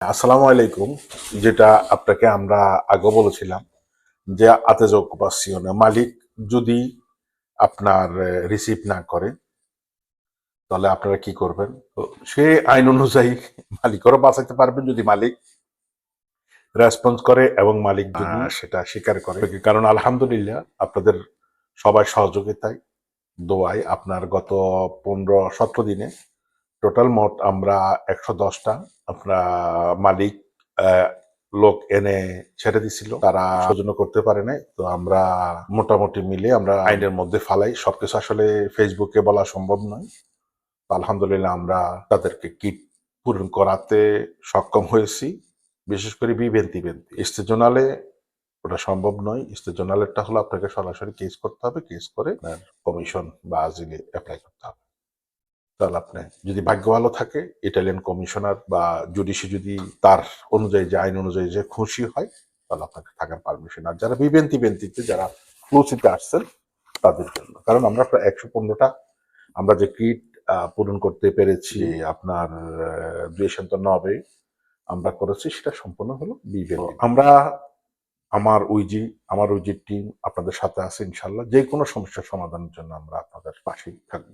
আসসালামু আলাইকুম যেটা আপনাকে আমরা আগে বলেছিলাম যে আতেজ অকুপাসিয়নে মালিক যদি আপনার রিসিভ না করে তাহলে আপনারা কি করবেন? তো সে আইন অনুযায়ী মালিকেরও বাঁচাতে পারবেন যদি মালিক রেসপন্স করে এবং মালিক যদি সেটা স্বীকার করে। কারণ আলহামদুলিল্লাহ আপনাদের সবাই সহযোগিতায় দোয়ায় আপনার গত পনেরো সতেরো দিনে টোটাল মোট আমরা একশো দশটা আমরা মালিক লোক এনে ছেড়ে দিছিল। তারা সৌজন্য করতে পারে নাই। তো আমরা মোটামুটি মিলে আমরা আইনের মধ্যে ফালাই। সবকিছু আসলে ফেসবুকে বলা সম্ভব নয়। আলহামদুলিল্লাহ আমরা তাদেরকে কিট পূরণ করাতে সক্ষম হয়েছি। বিশেষ করে বিভেন্তি বেন্তি ইস্তেজনালে ওটা সম্ভব নয়। ইস্তেজনালেরটা হলো আপনাকে সরাসরি কেস করতে হবে। কেস করে কমিশন বা আজিলে অ্যাপ্লাই করতে হবে। তাহলে আপনি যদি ভাগ্য ভালো থাকে ইটালিয়ান কমিশনার বা জুডিশি যদি তার অনুযায়ী যে আইন অনুযায়ী যে খুশি হয় তাহলে আপনাকে থাকার পারমিশন আর যারা বিবেন্তি বেন্তিতে যারা ফ্লুসিতে আসছেন তাদের জন্য। কারণ আমরা প্রায় একশো পনেরোটা আমরা যে কিট পূরণ করতে পেরেছি আপনার দুই সন্ত নবে আমরা করেছি সেটা সম্পূর্ণ হলো বিবেন্তি আমরা আমার উইজি আমার উইজির টিম আপনাদের সাথে আছে ইনশাল্লাহ যে কোনো সমস্যার সমাধানের জন্য আমরা আপনাদের পাশেই থাকব।